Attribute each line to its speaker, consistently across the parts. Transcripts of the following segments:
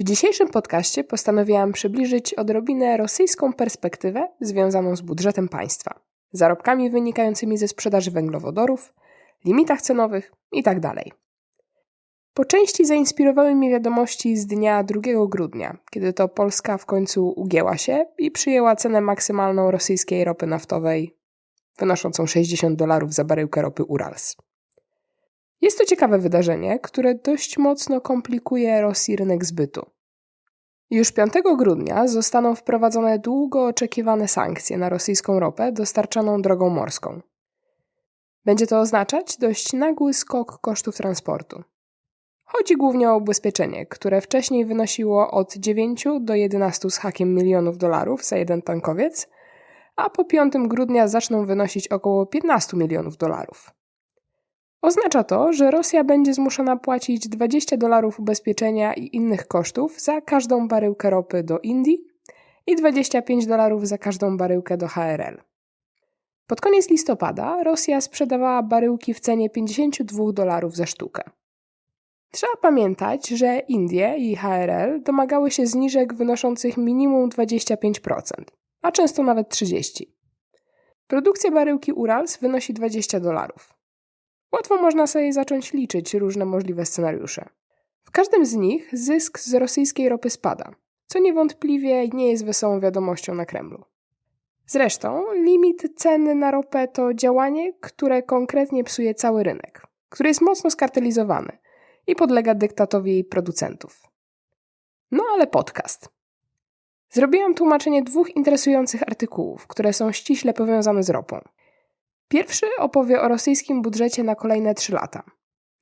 Speaker 1: W dzisiejszym podcaście postanowiłam przybliżyć odrobinę rosyjską perspektywę związaną z budżetem państwa, zarobkami wynikającymi ze sprzedaży węglowodorów, limitach cenowych itd. Po części zainspirowały mnie wiadomości z dnia 2 grudnia, kiedy to Polska w końcu ugięła się i przyjęła cenę maksymalną rosyjskiej ropy naftowej, wynoszącą 60 dolarów za baryłkę ropy Urals. Jest to ciekawe wydarzenie, które dość mocno komplikuje Rosji rynek zbytu. Już 5 grudnia zostaną wprowadzone długo oczekiwane sankcje na rosyjską ropę dostarczaną drogą morską. Będzie to oznaczać dość nagły skok kosztów transportu. Chodzi głównie o ubezpieczenie, które wcześniej wynosiło od 9 do 11 z hakiem milionów dolarów za jeden tankowiec, a po 5 grudnia zaczną wynosić około 15 milionów dolarów. Oznacza to, że Rosja będzie zmuszona płacić 20 dolarów ubezpieczenia i innych kosztów za każdą baryłkę ropy do Indii i 25 dolarów za każdą baryłkę do HRL. Pod koniec listopada Rosja sprzedawała baryłki w cenie 52 dolarów za sztukę. Trzeba pamiętać, że Indie i HRL domagały się zniżek wynoszących minimum 25%, a często nawet 30%. Produkcja baryłki Urals wynosi 20 dolarów. Łatwo można sobie zacząć liczyć różne możliwe scenariusze. W każdym z nich zysk z rosyjskiej ropy spada, co niewątpliwie nie jest wesołą wiadomością na Kremlu. Zresztą limit ceny na ropę to działanie, które konkretnie psuje cały rynek, który jest mocno skartelizowany i podlega dyktatowi producentów. No ale podcast. Zrobiłam tłumaczenie dwóch interesujących artykułów, które są ściśle powiązane z ropą. Pierwszy opowie o rosyjskim budżecie na kolejne trzy lata.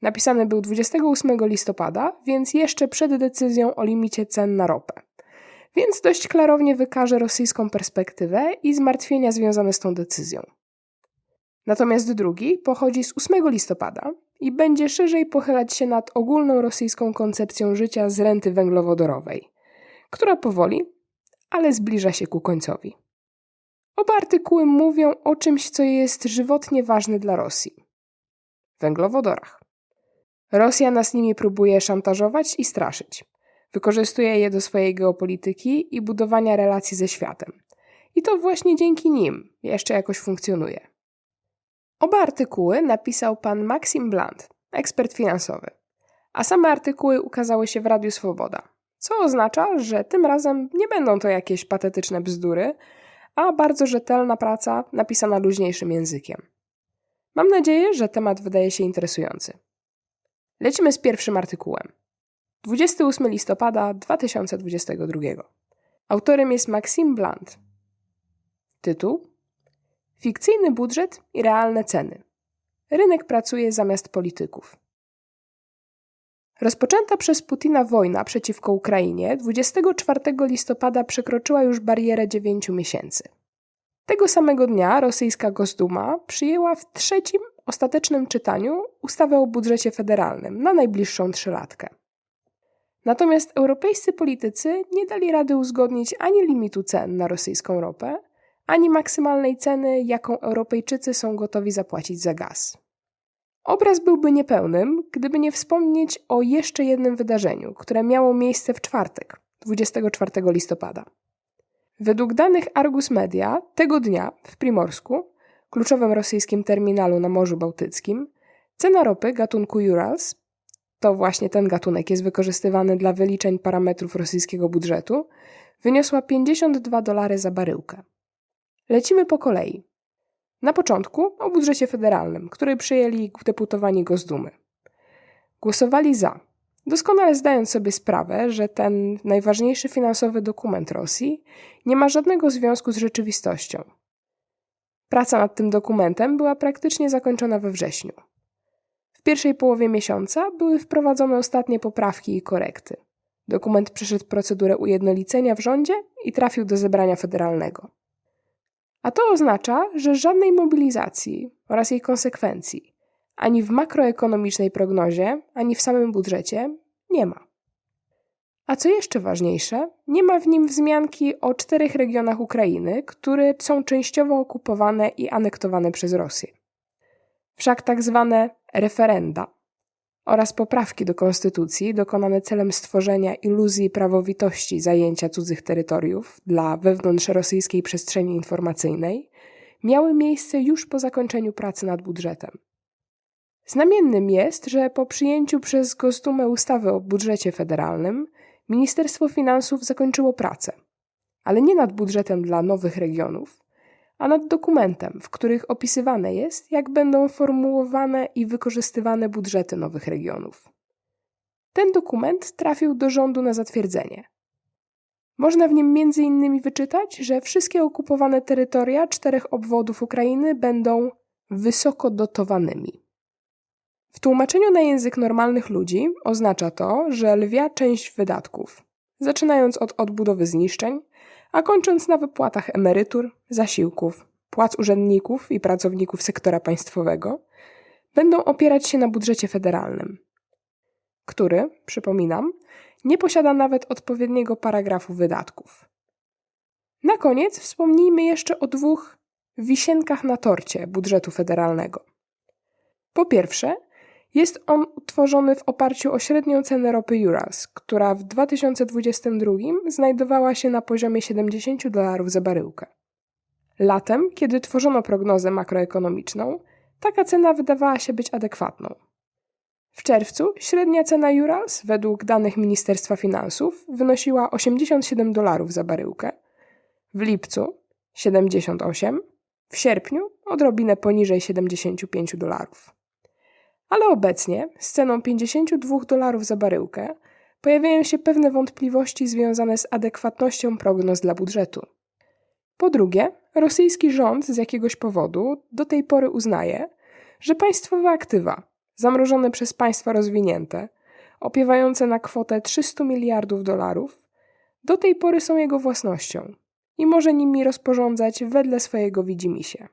Speaker 1: Napisany był 28 listopada, więc jeszcze przed decyzją o limicie cen na ropę. Więc dość klarownie wykaże rosyjską perspektywę i zmartwienia związane z tą decyzją. Natomiast drugi pochodzi z 8 listopada i będzie szerzej pochylać się nad ogólną rosyjską koncepcją życia z renty węglowodorowej, która powoli, ale zbliża się ku końcowi. Oba artykuły mówią o czymś, co jest żywotnie ważne dla Rosji węglowodorach. Rosja nas nimi próbuje szantażować i straszyć. Wykorzystuje je do swojej geopolityki i budowania relacji ze światem. I to właśnie dzięki nim jeszcze jakoś funkcjonuje. Oba artykuły napisał pan Maxim Bland, ekspert finansowy, a same artykuły ukazały się w Radiu Swoboda, co oznacza, że tym razem nie będą to jakieś patetyczne bzdury, a bardzo rzetelna praca napisana luźniejszym językiem. Mam nadzieję, że temat wydaje się interesujący. Lecimy z pierwszym artykułem. 28 listopada 2022. Autorem jest Maxim Bland. Tytuł: Fikcyjny budżet i realne ceny. Rynek pracuje zamiast polityków. Rozpoczęta przez Putina wojna przeciwko Ukrainie 24 listopada przekroczyła już barierę 9 miesięcy. Tego samego dnia rosyjska Gosduma przyjęła w trzecim, ostatecznym czytaniu ustawę o budżecie federalnym na najbliższą trzylatkę. Natomiast europejscy politycy nie dali rady uzgodnić ani limitu cen na rosyjską ropę, ani maksymalnej ceny, jaką Europejczycy są gotowi zapłacić za gaz. Obraz byłby niepełnym, gdyby nie wspomnieć o jeszcze jednym wydarzeniu, które miało miejsce w czwartek, 24 listopada. Według danych Argus Media, tego dnia w Primorsku, kluczowym rosyjskim terminalu na Morzu Bałtyckim, cena ropy gatunku Urals, to właśnie ten gatunek jest wykorzystywany dla wyliczeń parametrów rosyjskiego budżetu, wyniosła 52 dolary za baryłkę. Lecimy po kolei. Na początku o budżecie federalnym, który przyjęli deputowani Gozdumy. Głosowali za, doskonale zdając sobie sprawę, że ten najważniejszy finansowy dokument Rosji nie ma żadnego związku z rzeczywistością. Praca nad tym dokumentem była praktycznie zakończona we wrześniu. W pierwszej połowie miesiąca były wprowadzone ostatnie poprawki i korekty. Dokument przeszedł procedurę ujednolicenia w rządzie i trafił do zebrania federalnego. A to oznacza, że żadnej mobilizacji oraz jej konsekwencji ani w makroekonomicznej prognozie, ani w samym budżecie nie ma. A co jeszcze ważniejsze, nie ma w nim wzmianki o czterech regionach Ukrainy, które są częściowo okupowane i anektowane przez Rosję. Wszak tak zwane referenda oraz poprawki do konstytucji dokonane celem stworzenia iluzji prawowitości zajęcia cudzych terytoriów dla wewnątrzrosyjskiej przestrzeni informacyjnej miały miejsce już po zakończeniu pracy nad budżetem. Znamiennym jest, że po przyjęciu przez Gostumę ustawy o budżecie federalnym Ministerstwo Finansów zakończyło pracę, ale nie nad budżetem dla nowych regionów, a nad dokumentem, w których opisywane jest, jak będą formułowane i wykorzystywane budżety nowych regionów. Ten dokument trafił do rządu na zatwierdzenie. Można w nim m.in. wyczytać, że wszystkie okupowane terytoria czterech obwodów Ukrainy będą wysoko dotowanymi. W tłumaczeniu na język normalnych ludzi oznacza to, że lwia część wydatków, zaczynając od odbudowy zniszczeń, a kończąc na wypłatach emerytur, zasiłków, płac urzędników i pracowników sektora państwowego, będą opierać się na budżecie federalnym, który, przypominam, nie posiada nawet odpowiedniego paragrafu wydatków. Na koniec wspomnijmy jeszcze o dwóch wisienkach na torcie budżetu federalnego. Po pierwsze, jest on utworzony w oparciu o średnią cenę ropy Urals, która w 2022 znajdowała się na poziomie 70 dolarów za baryłkę. Latem, kiedy tworzono prognozę makroekonomiczną, taka cena wydawała się być adekwatną. W czerwcu średnia cena Urals, według danych Ministerstwa Finansów, wynosiła 87 dolarów za baryłkę, w lipcu 78, w sierpniu odrobinę poniżej 75 dolarów. Ale obecnie, z ceną 52 dolarów za baryłkę, pojawiają się pewne wątpliwości związane z adekwatnością prognoz dla budżetu. Po drugie, rosyjski rząd z jakiegoś powodu do tej pory uznaje, że państwowe aktywa, zamrożone przez państwa rozwinięte, opiewające na kwotę 300 miliardów dolarów, do tej pory są jego własnością i może nimi rozporządzać wedle swojego widzimisię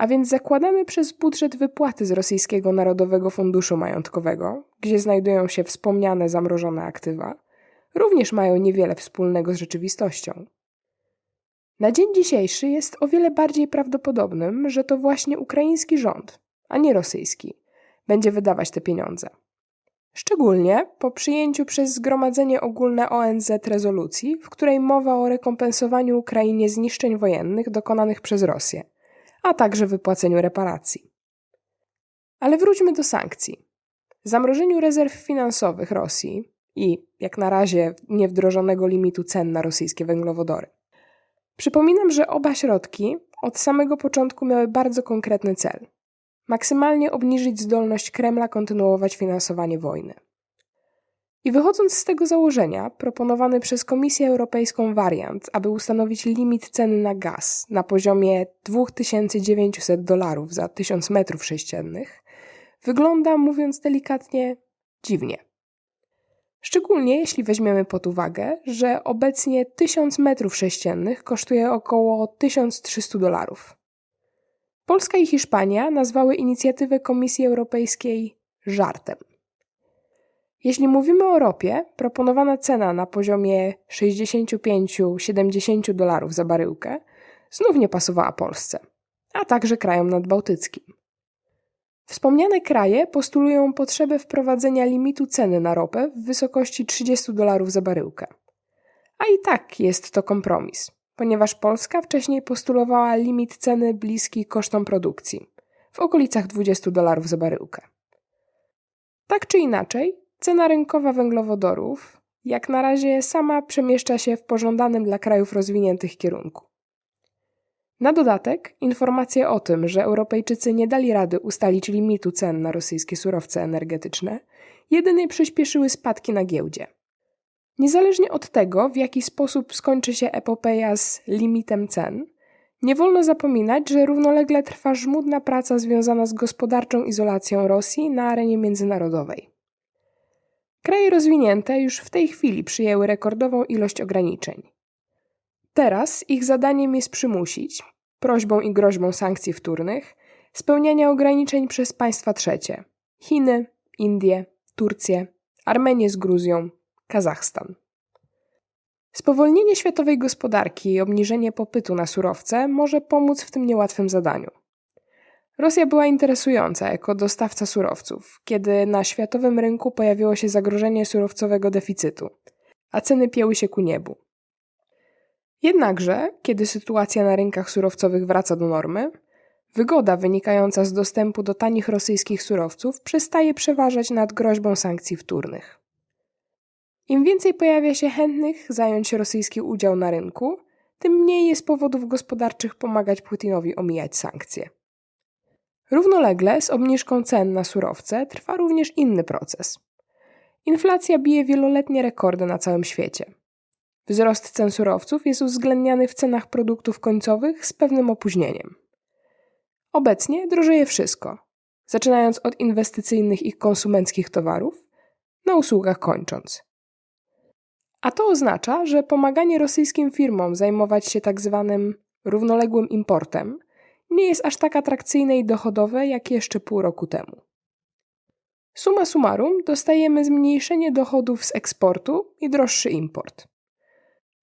Speaker 1: a więc zakładane przez budżet wypłaty z Rosyjskiego Narodowego Funduszu Majątkowego, gdzie znajdują się wspomniane zamrożone aktywa, również mają niewiele wspólnego z rzeczywistością. Na dzień dzisiejszy jest o wiele bardziej prawdopodobnym, że to właśnie ukraiński rząd, a nie rosyjski, będzie wydawać te pieniądze. Szczególnie po przyjęciu przez Zgromadzenie Ogólne ONZ rezolucji, w której mowa o rekompensowaniu Ukrainie zniszczeń wojennych dokonanych przez Rosję – a także wypłaceniu reparacji. Ale wróćmy do sankcji. Zamrożeniu rezerw finansowych Rosji i, jak na razie, niewdrożonego limitu cen na rosyjskie węglowodory. Przypominam, że oba środki od samego początku miały bardzo konkretny cel maksymalnie obniżyć zdolność Kremla kontynuować finansowanie wojny. I wychodząc z tego założenia, proponowany przez Komisję Europejską wariant, aby ustanowić limit ceny na gaz na poziomie 2900 dolarów za 1000 metrów sześciennych, wygląda, mówiąc delikatnie, dziwnie. Szczególnie jeśli weźmiemy pod uwagę, że obecnie 1000 metrów sześciennych kosztuje około 1300 dolarów. Polska i Hiszpania nazwały inicjatywę Komisji Europejskiej żartem. Jeśli mówimy o ropie, proponowana cena na poziomie 65-70 dolarów za baryłkę znów nie pasowała Polsce, a także krajom nadbałtyckim. Wspomniane kraje postulują potrzebę wprowadzenia limitu ceny na ropę w wysokości 30 dolarów za baryłkę. A i tak jest to kompromis, ponieważ Polska wcześniej postulowała limit ceny bliski kosztom produkcji w okolicach 20 dolarów za baryłkę. Tak czy inaczej, Cena rynkowa węglowodorów, jak na razie, sama przemieszcza się w pożądanym dla krajów rozwiniętych kierunku. Na dodatek, informacje o tym, że Europejczycy nie dali rady ustalić limitu cen na rosyjskie surowce energetyczne, jedynie przyspieszyły spadki na giełdzie. Niezależnie od tego, w jaki sposób skończy się epopeja z limitem cen, nie wolno zapominać, że równolegle trwa żmudna praca związana z gospodarczą izolacją Rosji na arenie międzynarodowej. Kraje rozwinięte już w tej chwili przyjęły rekordową ilość ograniczeń. Teraz ich zadaniem jest przymusić, prośbą i groźbą sankcji wtórnych, spełniania ograniczeń przez państwa trzecie Chiny, Indie, Turcję, Armenię z Gruzją, Kazachstan. Spowolnienie światowej gospodarki i obniżenie popytu na surowce może pomóc w tym niełatwym zadaniu. Rosja była interesująca jako dostawca surowców, kiedy na światowym rynku pojawiło się zagrożenie surowcowego deficytu, a ceny pięły się ku niebu. Jednakże, kiedy sytuacja na rynkach surowcowych wraca do normy, wygoda wynikająca z dostępu do tanich rosyjskich surowców przestaje przeważać nad groźbą sankcji wtórnych. Im więcej pojawia się chętnych zająć rosyjski udział na rynku, tym mniej jest powodów gospodarczych pomagać Putinowi omijać sankcje. Równolegle z obniżką cen na surowce trwa również inny proces. Inflacja bije wieloletnie rekordy na całym świecie. Wzrost cen surowców jest uwzględniany w cenach produktów końcowych z pewnym opóźnieniem. Obecnie drożeje wszystko, zaczynając od inwestycyjnych i konsumenckich towarów, na usługach kończąc. A to oznacza, że pomaganie rosyjskim firmom zajmować się tak zwanym równoległym importem nie jest aż tak atrakcyjne i dochodowe jak jeszcze pół roku temu. Suma summarum dostajemy zmniejszenie dochodów z eksportu i droższy import.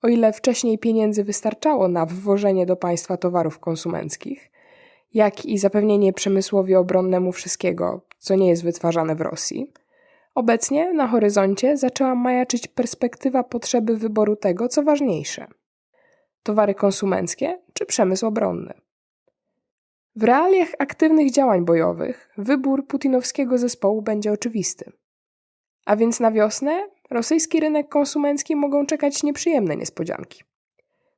Speaker 1: O ile wcześniej pieniędzy wystarczało na wwożenie do państwa towarów konsumenckich, jak i zapewnienie przemysłowi obronnemu wszystkiego, co nie jest wytwarzane w Rosji, obecnie na horyzoncie zaczęła majaczyć perspektywa potrzeby wyboru tego, co ważniejsze: towary konsumenckie czy przemysł obronny. W realiach aktywnych działań bojowych wybór putinowskiego zespołu będzie oczywisty. A więc na wiosnę rosyjski rynek konsumencki mogą czekać nieprzyjemne niespodzianki,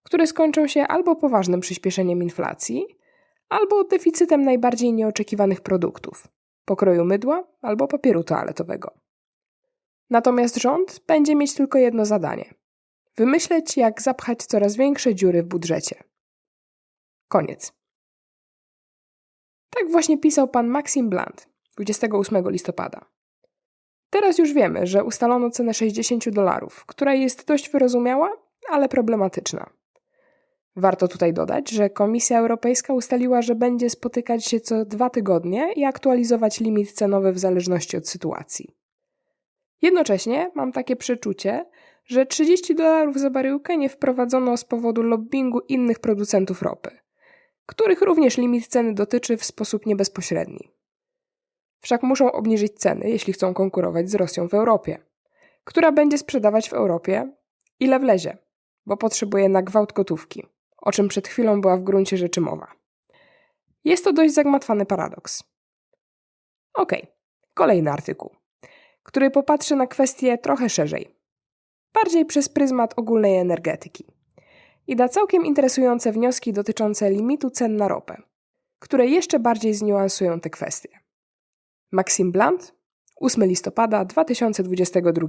Speaker 1: które skończą się albo poważnym przyspieszeniem inflacji, albo deficytem najbardziej nieoczekiwanych produktów pokroju mydła albo papieru toaletowego. Natomiast rząd będzie mieć tylko jedno zadanie: wymyśleć, jak zapchać coraz większe dziury w budżecie. Koniec. Tak właśnie pisał pan Maxim Blunt 28 listopada. Teraz już wiemy, że ustalono cenę 60 dolarów, która jest dość wyrozumiała, ale problematyczna. Warto tutaj dodać, że Komisja Europejska ustaliła, że będzie spotykać się co dwa tygodnie i aktualizować limit cenowy w zależności od sytuacji. Jednocześnie mam takie przeczucie, że 30 dolarów za baryłkę nie wprowadzono z powodu lobbingu innych producentów ropy, których również limit ceny dotyczy w sposób niebezpośredni. Wszak muszą obniżyć ceny, jeśli chcą konkurować z Rosją w Europie, która będzie sprzedawać w Europie ile wlezie, bo potrzebuje na gwałt gotówki, o czym przed chwilą była w gruncie rzeczy mowa. Jest to dość zagmatwany paradoks. Ok, kolejny artykuł, który popatrzy na kwestię trochę szerzej, bardziej przez pryzmat ogólnej energetyki i da całkiem interesujące wnioski dotyczące limitu cen na ropę, które jeszcze bardziej zniuansują te kwestie. Maxim Blunt, 8 listopada 2022.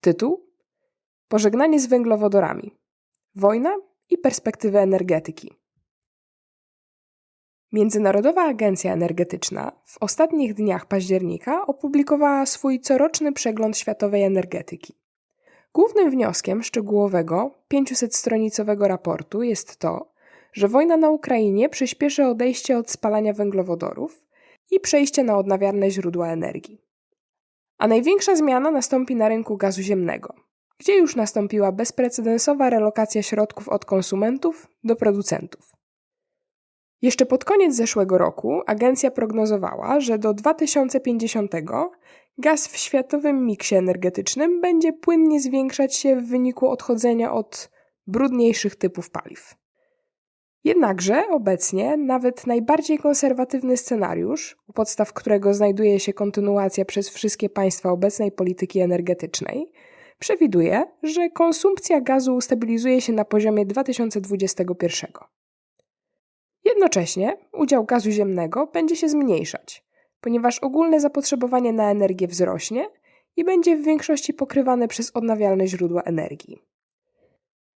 Speaker 1: Tytuł: Pożegnanie z węglowodorami. Wojna i perspektywy energetyki. Międzynarodowa Agencja Energetyczna w ostatnich dniach października opublikowała swój coroczny przegląd światowej energetyki. Głównym wnioskiem szczegółowego 500-stronicowego raportu jest to, że wojna na Ukrainie przyspieszy odejście od spalania węglowodorów i przejście na odnawialne źródła energii. A największa zmiana nastąpi na rynku gazu ziemnego, gdzie już nastąpiła bezprecedensowa relokacja środków od konsumentów do producentów. Jeszcze pod koniec zeszłego roku agencja prognozowała, że do 2050 gaz w światowym miksie energetycznym będzie płynnie zwiększać się w wyniku odchodzenia od brudniejszych typów paliw. Jednakże obecnie nawet najbardziej konserwatywny scenariusz, u podstaw którego znajduje się kontynuacja przez wszystkie państwa obecnej polityki energetycznej, przewiduje, że konsumpcja gazu ustabilizuje się na poziomie 2021. Jednocześnie udział gazu ziemnego będzie się zmniejszać, ponieważ ogólne zapotrzebowanie na energię wzrośnie i będzie w większości pokrywane przez odnawialne źródła energii.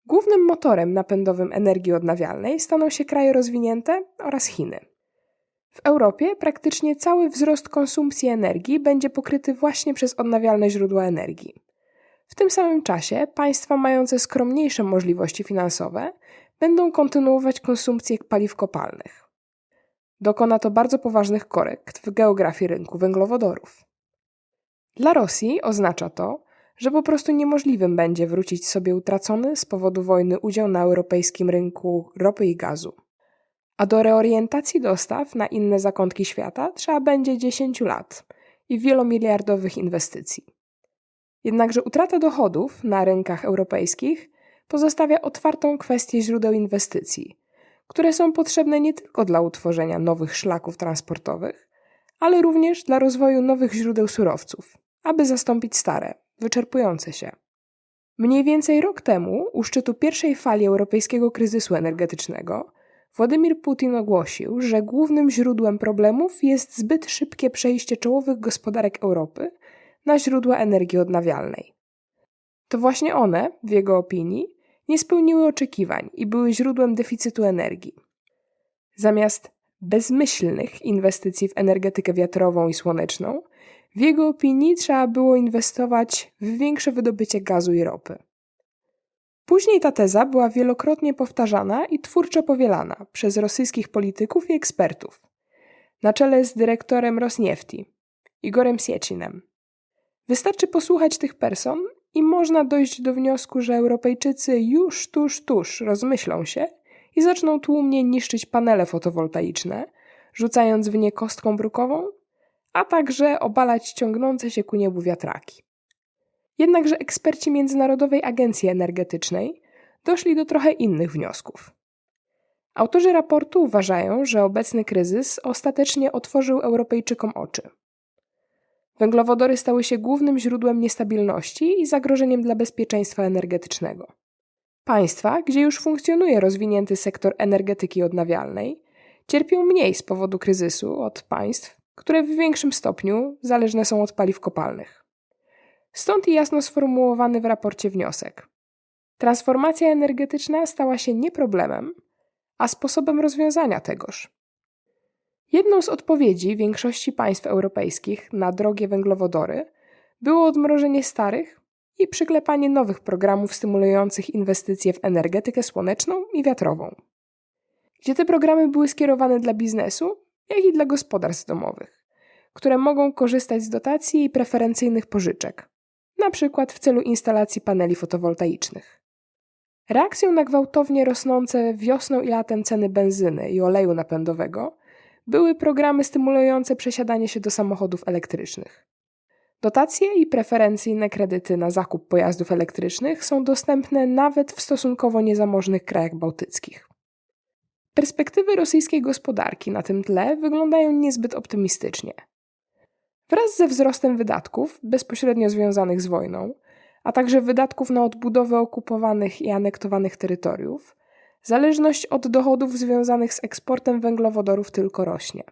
Speaker 1: Głównym motorem napędowym energii odnawialnej staną się kraje rozwinięte oraz Chiny. W Europie praktycznie cały wzrost konsumpcji energii będzie pokryty właśnie przez odnawialne źródła energii. W tym samym czasie państwa mające skromniejsze możliwości finansowe będą kontynuować konsumpcję paliw kopalnych. Dokona to bardzo poważnych korekt w geografii rynku węglowodorów. Dla Rosji oznacza to, że po prostu niemożliwym będzie wrócić sobie utracony z powodu wojny udział na europejskim rynku ropy i gazu. A do reorientacji dostaw na inne zakątki świata trzeba będzie 10 lat i wielomiliardowych inwestycji. Jednakże utrata dochodów na rynkach europejskich pozostawia otwartą kwestię źródeł inwestycji, które są potrzebne nie tylko dla utworzenia nowych szlaków transportowych, ale również dla rozwoju nowych źródeł surowców, aby zastąpić stare, wyczerpujące się. Mniej więcej rok temu, u szczytu pierwszej fali europejskiego kryzysu energetycznego, Władimir Putin ogłosił, że głównym źródłem problemów jest zbyt szybkie przejście czołowych gospodarek Europy na źródła energii odnawialnej. To właśnie one, w jego opinii, nie spełniły oczekiwań i były źródłem deficytu energii. Zamiast bezmyślnych inwestycji w energetykę wiatrową i słoneczną, w jego opinii trzeba było inwestować w większe wydobycie gazu i ropy. Później ta teza była wielokrotnie powtarzana i twórczo powielana przez rosyjskich polityków i ekspertów, na czele z dyrektorem Rosniefti, Igorem Siecinem. Wystarczy posłuchać tych person i można dojść do wniosku, że Europejczycy już tuż, tuż rozmyślą się i zaczną tłumnie niszczyć panele fotowoltaiczne, rzucając w nie kostką brukową, a także obalać ciągnące się ku niebu wiatraki. Jednakże eksperci Międzynarodowej Agencji Energetycznej doszli do trochę innych wniosków. Autorzy raportu uważają, że obecny kryzys ostatecznie otworzył Europejczykom oczy. Węglowodory stały się głównym źródłem niestabilności i zagrożeniem dla bezpieczeństwa energetycznego. Państwa, gdzie już funkcjonuje rozwinięty sektor energetyki odnawialnej, cierpią mniej z powodu kryzysu od państw, które w większym stopniu zależne są od paliw kopalnych. Stąd i jasno sformułowany w raporcie wniosek. Transformacja energetyczna stała się nie problemem, a sposobem rozwiązania tegoż. Jedną z odpowiedzi większości państw europejskich na drogie węglowodory było odmrożenie starych i przyklepanie nowych programów stymulujących inwestycje w energetykę słoneczną i wiatrową. Gdzie te programy były skierowane dla biznesu, jak i dla gospodarstw domowych, które mogą korzystać z dotacji i preferencyjnych pożyczek, np. w celu instalacji paneli fotowoltaicznych. Reakcją na gwałtownie rosnące wiosną i latem ceny benzyny i oleju napędowego były programy stymulujące przesiadanie się do samochodów elektrycznych. Dotacje i preferencyjne kredyty na zakup pojazdów elektrycznych są dostępne nawet w stosunkowo niezamożnych krajach bałtyckich. Perspektywy rosyjskiej gospodarki na tym tle wyglądają niezbyt optymistycznie. Wraz ze wzrostem wydatków bezpośrednio związanych z wojną, a także wydatków na odbudowę okupowanych i anektowanych terytoriów, zależność od dochodów związanych z eksportem węglowodorów tylko rośnie.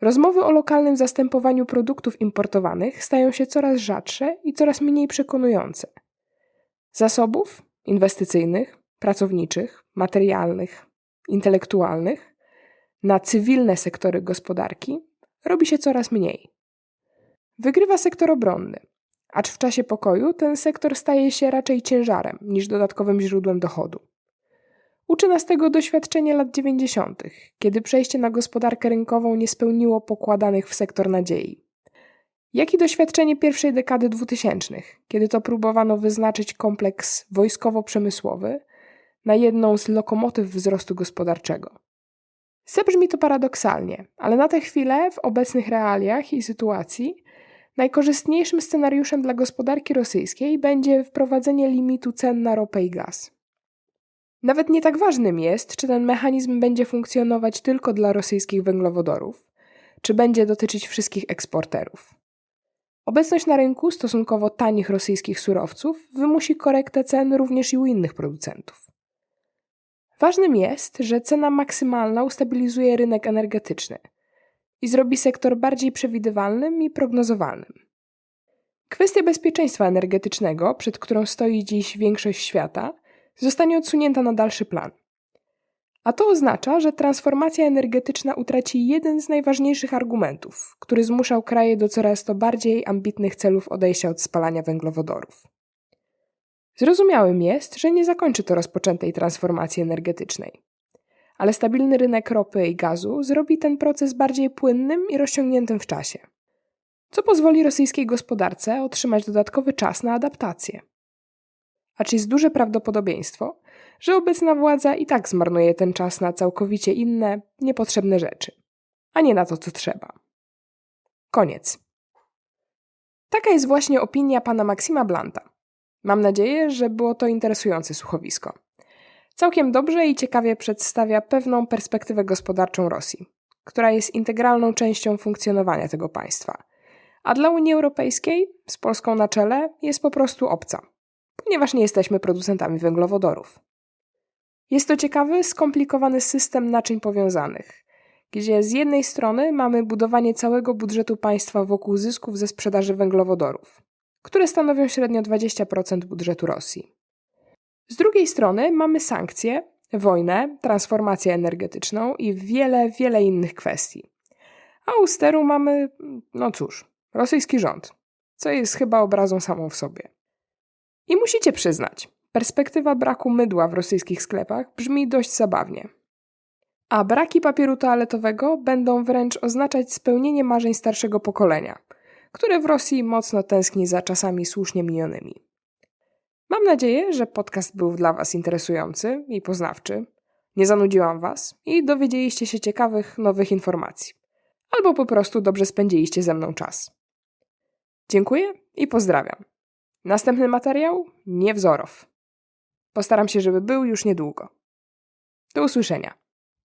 Speaker 1: Rozmowy o lokalnym zastępowaniu produktów importowanych stają się coraz rzadsze i coraz mniej przekonujące. Zasobów inwestycyjnych, pracowniczych, materialnych, intelektualnych na cywilne sektory gospodarki robi się coraz mniej. Wygrywa sektor obronny, acz w czasie pokoju ten sektor staje się raczej ciężarem niż dodatkowym źródłem dochodu. Uczy nas tego doświadczenie lat 90., kiedy przejście na gospodarkę rynkową nie spełniło pokładanych w sektor nadziei. Jak i doświadczenie pierwszej dekady 2000, kiedy to próbowano wyznaczyć kompleks wojskowo-przemysłowy na jedną z lokomotyw wzrostu gospodarczego. Zabrzmi to paradoksalnie, ale na tę chwilę, w obecnych realiach i sytuacji, najkorzystniejszym scenariuszem dla gospodarki rosyjskiej będzie wprowadzenie limitu cen na ropę i gaz. Nawet nie tak ważnym jest, czy ten mechanizm będzie funkcjonować tylko dla rosyjskich węglowodorów, czy będzie dotyczyć wszystkich eksporterów. Obecność na rynku stosunkowo tanich rosyjskich surowców wymusi korektę cen również i u innych producentów. Ważnym jest, że cena maksymalna ustabilizuje rynek energetyczny i zrobi sektor bardziej przewidywalnym i prognozowalnym. Kwestia bezpieczeństwa energetycznego, przed którą stoi dziś większość świata, zostanie odsunięta na dalszy plan. A to oznacza, że transformacja energetyczna utraci jeden z najważniejszych argumentów, który zmuszał kraje do coraz to bardziej ambitnych celów odejścia od spalania węglowodorów. Zrozumiałym jest, że nie zakończy to rozpoczętej transformacji energetycznej. Ale stabilny rynek ropy i gazu zrobi ten proces bardziej płynnym i rozciągniętym w czasie, co pozwoli rosyjskiej gospodarce otrzymać dodatkowy czas na adaptację acz jest duże prawdopodobieństwo, że obecna władza i tak zmarnuje ten czas na całkowicie inne, niepotrzebne rzeczy, a nie na to, co trzeba. Koniec. Taka jest właśnie opinia pana Maksima Blanta. Mam nadzieję, że było to interesujące słuchowisko. Całkiem dobrze i ciekawie przedstawia pewną perspektywę gospodarczą Rosji, która jest integralną częścią funkcjonowania tego państwa. A dla Unii Europejskiej, z Polską na czele, jest po prostu obca, ponieważ nie jesteśmy producentami węglowodorów. Jest to ciekawy, skomplikowany system naczyń powiązanych, gdzie z jednej strony mamy budowanie całego budżetu państwa wokół zysków ze sprzedaży węglowodorów, które stanowią średnio 20% budżetu Rosji. Z drugiej strony mamy sankcje, wojnę, transformację energetyczną i wiele, wiele innych kwestii. A u steru mamy, no cóż, rosyjski rząd, co jest chyba obrazą samą w sobie. I musicie przyznać, perspektywa braku mydła w rosyjskich sklepach brzmi dość zabawnie. A braki papieru toaletowego będą wręcz oznaczać spełnienie marzeń starszego pokolenia, które w Rosji mocno tęskni za czasami słusznie minionymi. Mam nadzieję, że podcast był dla Was interesujący i poznawczy. Nie zanudziłam Was i dowiedzieliście się ciekawych, nowych informacji. Albo po prostu dobrze spędziliście ze mną czas. Dziękuję i pozdrawiam. Następny materiał niewzorow. Postaram się, żeby był już niedługo. Do usłyszenia.